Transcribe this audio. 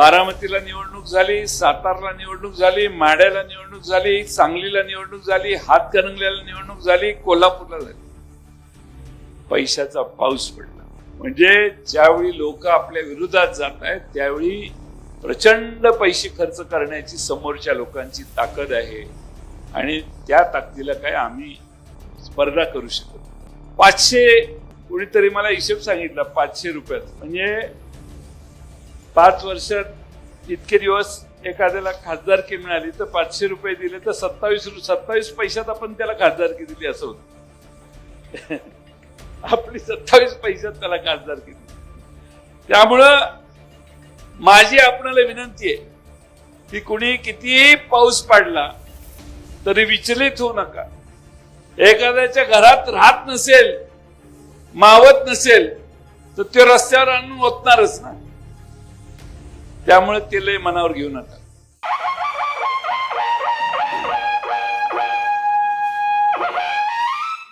बारामतीला निवडणूक झाली सातारला निवडणूक झाली माड्याला निवडणूक झाली सांगलीला निवडणूक झाली हातकणंगल्याला निवडणूक झाली कोल्हापूरला झाली. पैशाचा पाऊस पडला. म्हणजे ज्यावेळी लोक आपल्या विरोधात जात आहेत त्यावेळी प्रचंड पैसे खर्च करण्याची समोरच्या लोकांची ताकद आहे. आणि त्या ताकदीला काय आम्ही स्पर्धा करू शकत पाचशे कोणीतरी मला हिशोब सांगितला पाचशे रुपयात. म्हणजे पाच वर्षात इतके दिवस एखाद्याला खासदारकी मिळाली तर पाचशे रुपये दिले तर सत्तावीस सत्तावीस पैशात आपण त्याला खासदारकी दिली असं होतं. आपली सत्तावीस पैशात त्याला खासदारकी दिली. त्यामुळं माझी आपणाला विनंती आहे की कुणी कितीही पाऊस पडला तरी विचलित होऊ नका. एखाद्याच्या घरात राहत नसेल मावत नसेल तर ते रस्त्यावर आणून ओतणारच ना त्यामुळे ते लय मनावर घेऊ नका